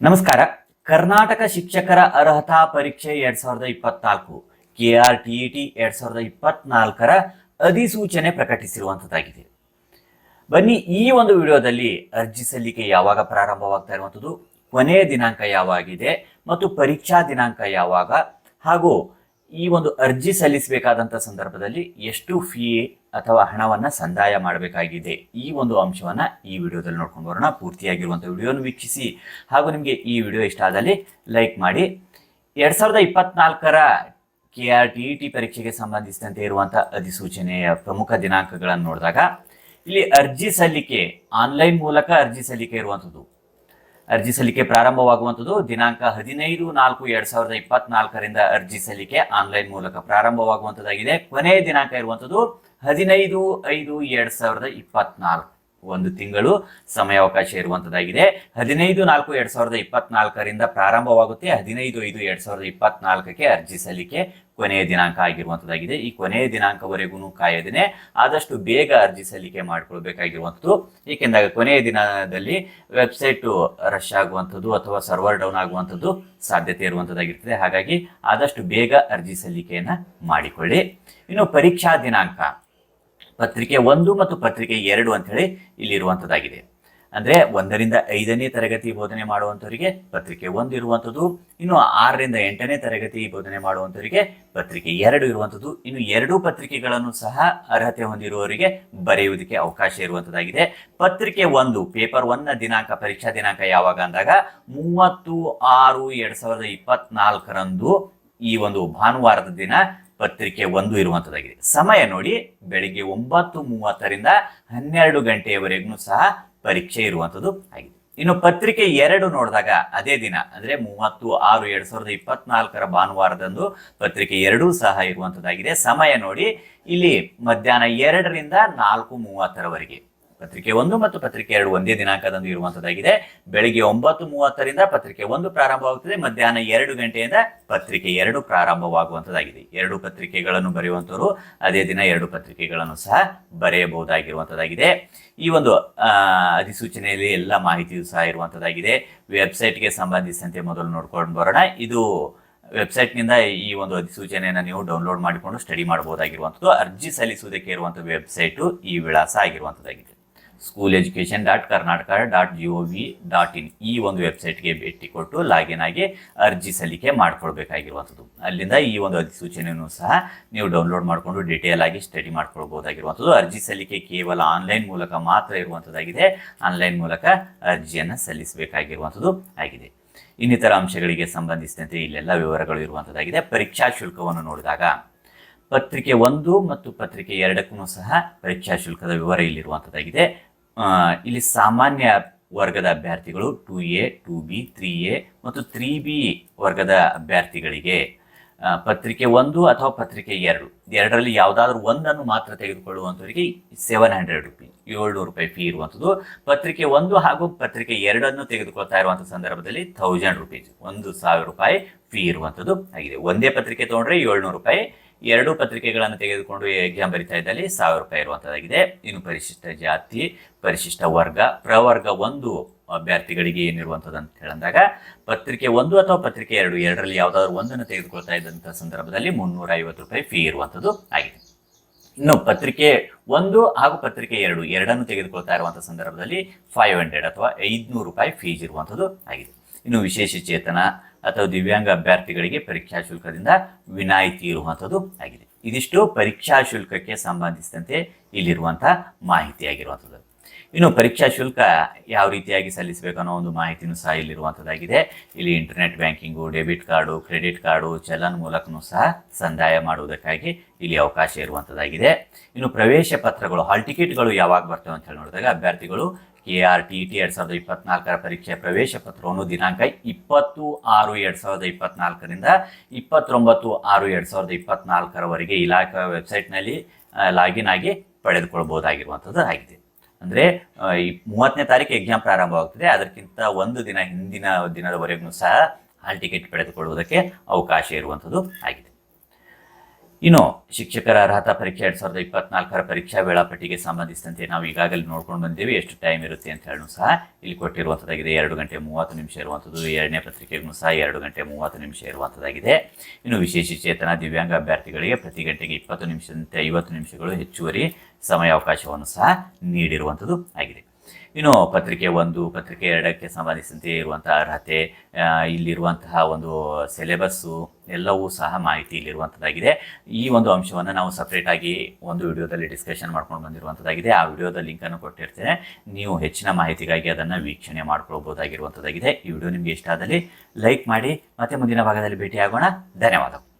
ನಮಸ್ಕಾರ. ಕರ್ನಾಟಕ ಶಿಕ್ಷಕರ ಅರ್ಹತಾ ಪರೀಕ್ಷೆ ಎರಡ್ ಸಾವಿರದ ಇಪ್ಪತ್ನಾಲ್ಕು. K R T E T ಎರಡ್ ಸಾವಿರದ ಇಪ್ಪತ್ನಾಲ್ಕರ ಅಧಿಸೂಚನೆ ಪ್ರಕಟಿಸಿರುವಂತದ್ದಾಗಿದೆ. ಬನ್ನಿ ಈ ಒಂದು ವಿಡಿಯೋದಲ್ಲಿ ಅರ್ಜಿ ಸಲ್ಲಿಕೆ ಯಾವಾಗ ಪ್ರಾರಂಭವಾಗ್ತಾ ಇರುವಂಥದ್ದು ಕೊನೆಯ ದಿನಾಂಕ ಯಾವಾಗಿದೆ ಮತ್ತು ಪರೀಕ್ಷಾ ದಿನಾಂಕ ಯಾವಾಗ ಹಾಗೂ ಈ ಒಂದು ಅರ್ಜಿ ಸಲ್ಲಿಸಬೇಕಾದಂತ ಸಂದರ್ಭದಲ್ಲಿ ಎಷ್ಟು ಫೀ ಅಥವಾ ಹಣವನ್ನ ಸಂದಾಯ ಮಾಡಬೇಕಾಗಿದೆ ಈ ಒಂದು ಅಂಶವನ್ನ ಈ ವಿಡಿಯೋದಲ್ಲಿ ನೋಡ್ಕೊಂಡು ಬರೋಣ. ಪೂರ್ತಿಯಾಗಿರುವಂಥ ವಿಡಿಯೋನ ವೀಕ್ಷಿಸಿ. ಹಾಗೂ ನಿಮಗೆ ಈ ವಿಡಿಯೋ ಇಷ್ಟ ಆದಲ್ಲಿ ಲೈಕ್ ಮಾಡಿ. ಎರಡ್ ಸಾವಿರದ ಇಪ್ಪತ್ನಾಲ್ಕರ K R T E T ಪರೀಕ್ಷೆಗೆ ಸಂಬಂಧಿಸಿದಂತೆ ಇರುವಂತಹ ಅಧಿಸೂಚನೆಯ ಪ್ರಮುಖ ದಿನಾಂಕಗಳನ್ನು ನೋಡಿದಾಗ, ಇಲ್ಲಿ ಅರ್ಜಿ ಸಲ್ಲಿಕೆ ಆನ್ಲೈನ್ ಮೂಲಕ ಅರ್ಜಿ ಸಲ್ಲಿಕೆ ಇರುವಂಥದ್ದು ಅರ್ಜಿ ಸಲ್ಲಿಕೆ ಪ್ರಾರಂಭವಾಗುವಂಥದ್ದು ದಿನಾಂಕ ಹದಿನೈದು ನಾಲ್ಕು ಎರಡ್ ಸಾವಿರದ ಇಪ್ಪತ್ನಾಲ್ಕರಿಂದ ಅರ್ಜಿ ಸಲ್ಲಿಕೆ ಆನ್ಲೈನ್ ಮೂಲಕ ಪ್ರಾರಂಭವಾಗುವಂಥದ್ದಾಗಿದೆ. ಕೊನೆಯ ದಿನಾಂಕ ಇರುವಂಥದ್ದು ಹದಿನೈದು ಐದು ಎರಡ್ ಸಾವಿರದ ಇಪ್ಪತ್ನಾಲ್ಕು. ಒಂದು ತಿಂಗಳು ಸಮಯಾವಕಾಶ ಇರುವಂತದ್ದಾಗಿದೆ. ಹದಿನೈದು ನಾಲ್ಕು ಎರಡ್ ಸಾವಿರದ ಇಪ್ಪತ್ನಾಲ್ಕರಿಂದ ಪ್ರಾರಂಭವಾಗುತ್ತೆ. ಹದಿನೈದು ಐದು ಎರಡ್ ಸಾವಿರದ ಇಪ್ಪತ್ನಾಲ್ಕಕ್ಕೆ ಅರ್ಜಿ ಸಲ್ಲಿಕೆ ಕೊನೆಯ ದಿನಾಂಕ ಆಗಿರುವಂತದ್ದಾಗಿದೆ. ಈ ಕೊನೆಯ ದಿನಾಂಕವರೆಗೂ ಕಾಯದೇನೆ. ಆದಷ್ಟು ಬೇಗ ಅರ್ಜಿ ಸಲ್ಲಿಕೆ ಮಾಡಿಕೊಳ್ಬೇಕಾಗಿರುವಂಥದ್ದು ಏಕೆಂದಾಗ ಕೊನೆಯ ದಿನದಲ್ಲಿ ವೆಬ್ಸೈಟ್ ರಶ್ ಆಗುವಂಥದ್ದು ಅಥವಾ ಸರ್ವರ್ ಡೌನ್ ಆಗುವಂಥದ್ದು ಸಾಧ್ಯತೆ ಇರುವಂಥದ್ದಾಗಿರ್ತದೆ ಹಾಗಾಗಿ ಆದಷ್ಟು ಬೇಗ ಅರ್ಜಿ ಸಲ್ಲಿಕೆಯನ್ನು ಮಾಡಿಕೊಳ್ಳಿ. ಇನ್ನು ಪರೀಕ್ಷಾ ದಿನಾಂಕ. ಪತ್ರಿಕೆ ಒಂದು ಮತ್ತು ಪತ್ರಿಕೆ ಎರಡು ಅಂತ ಹೇಳಿ ಇಲ್ಲಿ ಇರುವಂತದ್ದಾಗಿದೆ. ಅಂದ್ರೆ ಒಂದರಿಂದ ಐದನೇ ತರಗತಿ ಬೋಧನೆ ಮಾಡುವಂತವರಿಗೆ ಪತ್ರಿಕೆ ಒಂದು ಇರುವಂತದ್ದು, ಇನ್ನು ಆರರಿಂದ ಎಂಟನೇ ತರಗತಿ ಬೋಧನೆ ಮಾಡುವಂಥವರಿಗೆ ಪತ್ರಿಕೆ ಎರಡು ಇರುವಂತದ್ದು, ಇನ್ನು ಎರಡೂ ಪತ್ರಿಕೆಗಳನ್ನು ಸಹ ಅರ್ಹತೆ ಹೊಂದಿರುವವರಿಗೆ ಬರೆಯುವುದಕ್ಕೆ ಅವಕಾಶ ಇರುವಂಥದ್ದಾಗಿದೆ ಪತ್ರಿಕೆ ಒಂದು, ಪೇಪರ್ ಒನ್ನ ದಿನಾಂಕ, ಪರೀಕ್ಷಾ ದಿನಾಂಕ ಯಾವಾಗ ಅಂದಾಗ ಮೂವತ್ತು ಆರು ಎರಡು ಸಾವಿರದ ಇಪ್ಪತ್ನಾಲ್ಕರಂದು ಈ ಒಂದು ಭಾನುವಾರದ ದಿನ ಪತ್ರಿಕೆ ಒಂದು ಇರುವಂತದ್ದಾಗಿದೆ. ಸಮಯ ನೋಡಿ, ಬೆಳಿಗ್ಗೆ ಒಂಬತ್ತು ಮೂವತ್ತರಿಂದ ಹನ್ನೆರಡು ಗಂಟೆಯವರೆಗೂ ಸಹ ಪರೀಕ್ಷೆ ಇರುವಂತದ್ದು ಆಗಿದೆ. ಇನ್ನು ಪತ್ರಿಕೆ ಎರಡು ನೋಡಿದಾಗ, ಅದೇ ದಿನ, ಅಂದ್ರೆ ಮೂವತ್ತು ಆರು ಎರಡ್ ಸಾವಿರದ ಇಪ್ಪತ್ನಾಲ್ಕರ ಭಾನುವಾರದಂದು ಪತ್ರಿಕೆ ಎರಡೂ ಸಹ ಇರುವಂತದ್ದಾಗಿದೆ. ಸಮಯ ನೋಡಿ, ಇಲ್ಲಿ ಮಧ್ಯಾಹ್ನ ಎರಡರಿಂದ ನಾಲ್ಕು ಮೂವತ್ತರವರೆಗೆ. ಪತ್ರಿಕೆ ಒಂದು ಮತ್ತು ಪತ್ರಿಕೆ ಎರಡು ಒಂದೇ ದಿನಾಂಕದಂದು ಇರುವಂತದ್ದಾಗಿದೆ. ಬೆಳಿಗ್ಗೆ ಒಂಬತ್ತು ಮೂವತ್ತರಿಂದ ಪತ್ರಿಕೆ ಒಂದು ಪ್ರಾರಂಭವಾಗುತ್ತದೆ. ಮಧ್ಯಾಹ್ನ ಎರಡು ಗಂಟೆಯಿಂದ ಪತ್ರಿಕೆ ಎರಡು ಪ್ರಾರಂಭವಾಗುವಂತದ್ದಾಗಿದೆ. ಎರಡು ಪತ್ರಿಕೆಗಳನ್ನು ಬರೆಯುವಂತವರು ಅದೇ ದಿನ ಎರಡು ಪತ್ರಿಕೆಗಳನ್ನು ಸಹ ಬರೆಯಬಹುದಾಗಿರುವಂತದ್ದಾಗಿದೆ. ಈ ಒಂದು ಅಧಿಸೂಚನೆಯಲ್ಲಿ ಎಲ್ಲ ಮಾಹಿತಿಯು ಸಹ ಇರುವಂತದ್ದಾಗಿದೆ. ವೆಬ್ಸೈಟ್ಗೆ ಸಂಬಂಧಿಸಿದಂತೆ ಮೊದಲು ನೋಡ್ಕೊಂಡು ಬರೋಣ. ಇದು ವೆಬ್ಸೈಟ್ನಿಂದ ಈ ಒಂದು ಅಧಿಸೂಚನೆಯನ್ನು ನೀವು ಡೌನ್ಲೋಡ್ ಮಾಡಿಕೊಂಡು ಸ್ಟಡಿ ಮಾಡಬಹುದಾಗಿರುವಂಥದ್ದು ಅರ್ಜಿ ಸಲ್ಲಿಸುವುದಕ್ಕೆ ಇರುವಂಥ ವೆಬ್ಸೈಟು ಈ ವಿಳಾಸ ಆಗಿರುವಂಥದ್ದಾಗಿದೆ school education dot Karnataka dot G O V dot in ಈ ಒಂದು ವೆಬ್ಸೈಟ್ಗೆ ಭೇಟಿ ಕೊಟ್ಟು ಲಾಗಿನ್ ಆಗಿ ಅರ್ಜಿ ಸಲ್ಲಿಕೆ ಮಾಡ್ಕೊಳ್ಬೇಕಾಗಿರುವಂಥದ್ದು. ಅಲ್ಲಿಂದ ಈ ಒಂದು ಅಧಿಸೂಚನೆಯನ್ನು ಸಹ ನೀವು ಡೌನ್ಲೋಡ್ ಮಾಡಿಕೊಂಡು ಡಿಟೇಲ್ ಆಗಿ ಸ್ಟಡಿ ಮಾಡ್ಕೊಳ್ಬೋದಾಗಿರುವಂಥದ್ದು ಅರ್ಜಿ ಸಲ್ಲಿಕೆ ಕೇವಲ ಆನ್ಲೈನ್ ಮೂಲಕ ಮಾತ್ರ ಇರುವಂಥದ್ದಾಗಿದೆ. ಆನ್ಲೈನ್ ಮೂಲಕ ಅರ್ಜಿಯನ್ನು ಸಲ್ಲಿಸಬೇಕಾಗಿರುವಂಥದ್ದು ಆಗಿದೆ. ಇನ್ನಿತರ ಅಂಶಗಳಿಗೆ ಸಂಬಂಧಿಸಿದಂತೆ ಇಲ್ಲೆಲ್ಲ ವಿವರಗಳು ಇರುವಂಥದ್ದಾಗಿದೆ. ಪರೀಕ್ಷಾ ಶುಲ್ಕವನ್ನು ನೋಡಿದಾಗ ಪತ್ರಿಕೆ ಒಂದು ಮತ್ತು ಪತ್ರಿಕೆ ಎರಡಕ್ಕೂ ಸಹ ಪರೀಕ್ಷಾ ಶುಲ್ಕದ ವಿವರ ಇಲ್ಲಿರುವಂಥದ್ದಾಗಿದೆ ಇಲ್ಲಿ ಸಾಮಾನ್ಯ ವರ್ಗದ ಅಭ್ಯರ್ಥಿಗಳು two A, two B, three A ಮತ್ತು ತ್ರೀ ಬಿ ವರ್ಗದ ಅಭ್ಯರ್ಥಿಗಳಿಗೆ ಪತ್ರಿಕೆ ಒಂದು ಅಥವಾ ಪತ್ರಿಕೆ ಎರಡು ಎರಡರಲ್ಲಿ ಯಾವುದಾದ್ರೂ ಒಂದನ್ನು ಮಾತ್ರ ತೆಗೆದುಕೊಳ್ಳುವಂಥವರಿಗೆ ಸೆವೆನ್ ಹಂಡ್ರೆಡ್ ರುಪಿ ಏಳ್ನೂರು ರೂಪಾಯಿ ಫೀ ಇರುವಂಥದ್ದು ಪತ್ರಿಕೆ ಒಂದು ಹಾಗೂ ಪತ್ರಿಕೆ ಎರಡನ್ನು ತೆಗೆದುಕೊಳ್ತಾ ಇರುವಂಥ ಸಂದರ್ಭದಲ್ಲಿ ಥೌಸಂಡ್ ರುಪೀಸ್ ಒಂದು ಸಾವಿರ ರೂಪಾಯಿ ಫೀ ಇರುವಂಥದ್ದು ಆಗಿದೆ. ಒಂದೇ ಪತ್ರಿಕೆ ತೊಗೊಂಡ್ರೆ ಏಳ್ನೂರು ರೂಪಾಯಿ ಎರಡು ಪತ್ರಿಕೆಗಳನ್ನು ತೆಗೆದುಕೊಂಡು ಎಕ್ಸಾಮ್ ಬರಿತಾ ಇದ್ದಲ್ಲಿ ಸಾವಿರ ರೂಪಾಯಿ ಇರುವಂಥದ್ದಾಗಿದೆ ಇನ್ನು ಪರಿಶಿಷ್ಟ ಜಾತಿ, ಪರಿಶಿಷ್ಟ ವರ್ಗ, ಪ್ರವರ್ಗ ಒಂದು ಅಭ್ಯರ್ಥಿಗಳಿಗೆ ಏನಿರುವಂಥದ್ದು ಅಂತ ಹೇಳಿದಾಗ ಪತ್ರಿಕೆ ಒಂದು ಅಥವಾ ಪತ್ರಿಕೆ ಎರಡು, ಎರಡರಲ್ಲಿ ಯಾವುದಾದ್ರೂ ಒಂದನ್ನು ತೆಗೆದುಕೊಳ್ತಾ ಇದ್ದಂಥ ಸಂದರ್ಭದಲ್ಲಿ ಮುನ್ನೂರ ಐವತ್ತು ರೂಪಾಯಿ ಫೀ ಇರುವಂಥದ್ದು ಆಗಿದೆ. ಇನ್ನು ಪತ್ರಿಕೆ ಒಂದು ಹಾಗೂ ಪತ್ರಿಕೆ ಎರಡು, ಎರಡನ್ನು ತೆಗೆದುಕೊಳ್ತಾ ಇರುವಂಥ ಸಂದರ್ಭದಲ್ಲಿ ಫೈವ್ ಹಂಡ್ರೆಡ್ ಅಥವಾ ಐದುನೂರು ರೂಪಾಯಿ ಫೀಸ್ ಇರುವಂಥದ್ದು ಆಗಿದೆ. ಇನ್ನು ವಿಶೇಷ ಚೇತನ ಅಥವಾ ದಿವ್ಯಾಂಗ ಅಭ್ಯರ್ಥಿಗಳಿಗೆ ಪರೀಕ್ಷಾ ಶುಲ್ಕದಿಂದ ವಿನಾಯಿತಿ ಇರುವಂಥದ್ದು ಆಗಿದೆ. ಇದಿಷ್ಟು ಪರೀಕ್ಷಾ ಶುಲ್ಕಕ್ಕೆ ಸಂಬಂಧಿಸಿದಂತೆ ಇಲ್ಲಿರುವಂಥ ಮಾಹಿತಿಯಾಗಿರುವಂಥದ್ದು. ಇನ್ನು ಪರೀಕ್ಷಾ ಶುಲ್ಕ ಯಾವ ರೀತಿಯಾಗಿ ಸಲ್ಲಿಸಬೇಕು ಅನ್ನೋ ಒಂದು ಮಾಹಿತಿನೂ ಸಹ ಇಲ್ಲಿರುವಂಥದ್ದಾಗಿದೆ. ಇಲ್ಲಿ internet banking, debit card, credit card, challan ಮೂಲಕನೂ ಸಹ ಸಂದಾಯ ಮಾಡುವುದಕ್ಕಾಗಿ ಇಲ್ಲಿ ಅವಕಾಶ ಇರುವಂಥದ್ದಾಗಿದೆ. ಇನ್ನು ಪ್ರವೇಶ ಪತ್ರಗಳು, ಹಾಲ್ ಟಿಕೆಟ್ಗಳು ಯಾವಾಗ ಬರ್ತವೆ ಅಂತ ಹೇಳಿ ನೋಡಿದಾಗ ಅಭ್ಯರ್ಥಿಗಳು ಕೆ ಆರ್ ಟಿ ಟಿ ಎರಡ್ ಸಾವಿರದ ಇಪ್ಪತ್ನಾಲ್ಕರ ಪರೀಕ್ಷೆ ಪ್ರವೇಶ ಪತ್ರವನ್ನು ದಿನಾಂಕ ಇಪ್ಪತ್ತು ಆರು ಎರಡ್ ಸಾವಿರದ ಇಪ್ಪತ್ನಾಲ್ಕರಿಂದ ಇಪ್ಪತ್ತೊಂಬತ್ತು ಆರು ಎರಡ್ ಸಾವಿರದ ಇಪ್ಪತ್ನಾಲ್ಕರವರೆಗೆ ಇಲಾಖಾ ವೆಬ್ಸೈಟ್ನಲ್ಲಿ ಲಾಗಿನ್ ಆಗಿ ಪಡೆದುಕೊಳ್ಬೋದಾಗಿರುವಂಥದ್ದು ಆಗಿದೆ. ಅಂದರೆ ಈ ಮೂವತ್ತನೇ ತಾರೀಕು ಎಕ್ಸಾಮ್ ಪ್ರಾರಂಭವಾಗ್ತದೆ. ಅದಕ್ಕಿಂತ ಒಂದು ದಿನ ಹಿಂದಿನ ದಿನದವರೆಗೂ ಸಹ ಹಾಲ್ ಟಿಕೆಟ್ ಪಡೆದುಕೊಳ್ಳುವುದಕ್ಕೆ ಅವಕಾಶ ಇರುವಂಥದ್ದು ಆಗಿದೆ. ಇನ್ನು ಶಿಕ್ಷಕರ ಅರ್ಹತಾ ಪರೀಕ್ಷೆ ಎರಡ್ ಸಾವಿರದ ಇಪ್ಪತ್ನಾಲ್ಕರ ಪರೀಕ್ಷಾ ವೇಳಾಪಟ್ಟಿಗೆ ಸಂಬಂಧಿಸಿದಂತೆ ನಾವು ಈಗಾಗಲೇ ನೋಡ್ಕೊಂಡು ಬಂದಿದ್ದೇವೆ. ಎಷ್ಟು ಟೈಮ್ ಇರುತ್ತೆ ಅಂತ ಹೇಳೂ ಸಹ ಇಲ್ಲಿ ಕೊಟ್ಟಿರುವಂಥದ್ದಾಗಿದೆ. ಎರಡು ಗಂಟೆ ಮೂವತ್ತು ನಿಮಿಷ ಇರುವಂಥದ್ದು. ಎರಡನೇ ಪತ್ರಿಕೆಗೂ ಸಹ ಎರಡು ಗಂಟೆ ಮೂವತ್ತು ನಿಮಿಷ ಇರುವಂಥದ್ದಾಗಿದೆ. ಇನ್ನು ವಿಶೇಷ ಚೇತನ, ದಿವ್ಯಾಂಗ ಅಭ್ಯರ್ಥಿಗಳಿಗೆ ಪ್ರತಿ ಗಂಟೆಗೆ ಇಪ್ಪತ್ತು ನಿಮಿಷದಂತೆ ಐವತ್ತು ನಿಮಿಷಗಳು ಹೆಚ್ಚುವರಿ ಸಮಯಾವಕಾಶವನ್ನು ಸಹ ನೀಡಿರುವಂಥದ್ದು ಆಗಿದೆ. ಇನ್ನು ಪತ್ರಿಕೆ ಒಂದು, ಪತ್ರಿಕೆ ಎರಡಕ್ಕೆ ಸಂಬಂಧಿಸಿದಂತೆ ಇರುವಂತಹ ಅರ್ಹತೆ ಇಲ್ಲಿರುವಂತಹ ಒಂದು ಸಿಲೆಬಸ್ಸು ಎಲ್ಲವೂ ಸಹ ಮಾಹಿತಿ ಇಲ್ಲಿರುವಂಥದ್ದಾಗಿದೆ ಈ ಒಂದು ಅಂಶವನ್ನು ನಾವು ಸಪ್ರೇಟ್ ಆಗಿ ಒಂದು ವಿಡಿಯೋದಲ್ಲಿ ಡಿಸ್ಕಷನ್ ಮಾಡ್ಕೊಂಡು ಬಂದಿರುವಂಥದ್ದಾಗಿದೆ ಆ ವಿಡಿಯೋದ ಲಿಂಕನ್ನು ಕೊಟ್ಟಿರ್ತೇನೆ. ನೀವು ಹೆಚ್ಚಿನ ಮಾಹಿತಿಗಾಗಿ ಅದನ್ನು ವೀಕ್ಷಣೆ ಮಾಡ್ಕೊಳ್ಬೋದಾಗಿರುವಂಥದ್ದಾಗಿದೆ ಈ ವಿಡಿಯೋ ನಿಮಗೆ ಇಷ್ಟ ಆದಲ್ಲಿ ಲೈಕ್ ಮಾಡಿ. ಮತ್ತೆ ಮುಂದಿನ ಭಾಗದಲ್ಲಿ ಭೇಟಿಯಾಗೋಣ. ಧನ್ಯವಾದಗಳು.